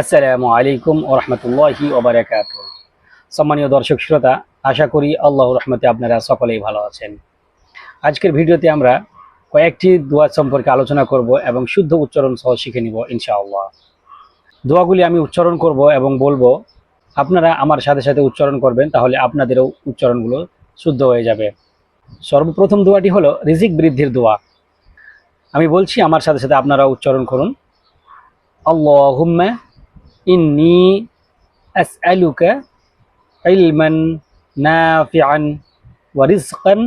আসসালামু আলাইকুম ও রহমতুল্লাহি ওবরাকাত সম্মানীয় দর্শক শ্রোতা, আশা করি আল্লাহ রহমতে আপনারা সকলেই ভালো আছেন। আজকের ভিডিওতে আমরা কয়েকটি দোয়া সম্পর্কে আলোচনা করব এবং শুদ্ধ উচ্চারণ সহ শিখে নিব, ইনশাআল্লাহ। দোয়াগুলি আমি উচ্চারণ করব এবং বলব, আপনারা আমার সাথে সাথে উচ্চারণ করবেন, তাহলে আপনাদেরও উচ্চারণগুলো শুদ্ধ হয়ে যাবে। সর্বপ্রথম দোয়াটি হলো, রিজিক বৃদ্ধির দোয়া। আমি বলছি, আমার সাথে সাথে আপনারা উচ্চারণ করুন। আল্লাহুম্মা ইন্নি আসআলুকা ইলমান নাফিআন ওয়া রিজকান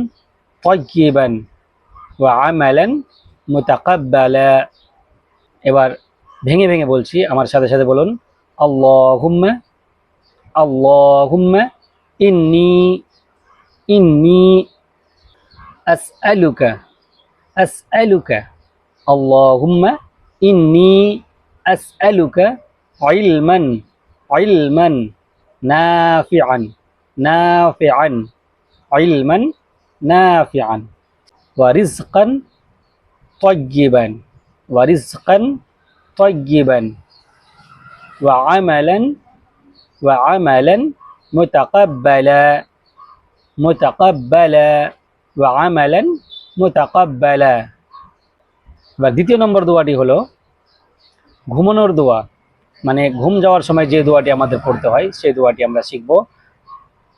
তাইয়িবান ওয়া আমালান মুতাকাব্বালা এবার ভেঙে ভেঙে বলছি, আমার সাথে সাথে বলুন, আল্লাহুম্মা আল্লাহুম্মা ইন্নি ইন্নি আসআলুকা আসআলুকা আল্লাহুম্মা ইন্নি আসআলুকা ইলমান ইলমান নাফিআন নাফিআন ইলমান নাফিআন ওয়া রিজকান طيبا ورزقا طيبا وعملا وعملا متقبلا متقبلا وعملا متقبلا এবার দ্বিতীয় নম্বর দোয়াটি হলো ঘুমানোর দোয়া মানে ঘুম যাওয়ার সময় যে দোয়াটি আমাদের পড়তে হয়, সেই দোয়াটি আমরা শিখব।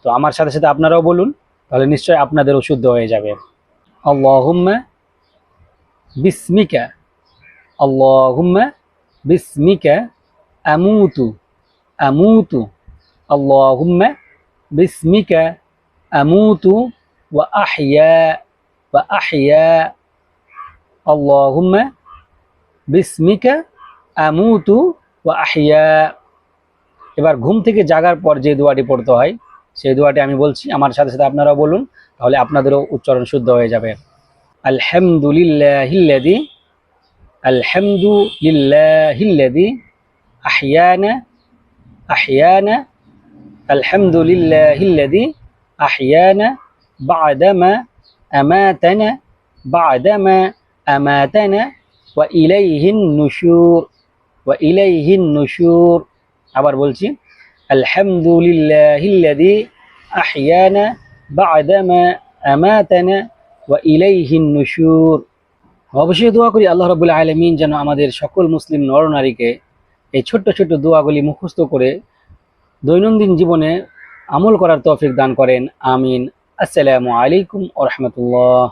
তো আমার সাথে সাথে আপনারাও বলুন, তাহলে নিশ্চয়ই আপনাদের শুদ্ধ হয়ে যাবে। আল্লাহুম্মা বিস্মিকা, আল্লাহুম্মা বিসমিকা, আমুতু আমুতু, আল্লাহুম্মা বিসমিকা, আমুতু, ওয়া আহইয়া ওয়া আহইয়া, আল্লাহুম্মা বিসমিকা, আমুতু ওয়া আহিয়া এবার ঘুম থেকে জাগার পর যে দোয়াটি পড়তে হয়, সেই দোয়াটি আমি বলছি, আমার সাথে সাথে আপনারাও বলুন, তাহলে আপনাদেরও উচ্চারণ শুদ্ধ হয়ে যাবে। আলহামদুলিল্লাহিল্লাযী আলহামদুলিল্লাহিল্লাযী আহিয়ানা আহিয়ানা আলহামদুলিল্লাহিল্লাযী আহিয়ানা বা'দামা আমাতানা বা'দামা আমাতানা, ওয়া ইলাইহিন নুশুর। ওয়া ইলাইহিন আবার বলছি, আলহামদুলিল্লাহিল্লাযী অবশ্যই দোয়া করি আল্লাহ রাব্বুল আলামিন যেন আমাদের সকল মুসলিম নরনারীকে এই ছোট্ট ছোট্ট দোয়াগুলি মুখস্থ করে দৈনন্দিন জীবনে আমল করার তৌফিক দান করেন। আমিন। আসসালামু আলাইকুম ওয়া রাহমাতুল্লাহ।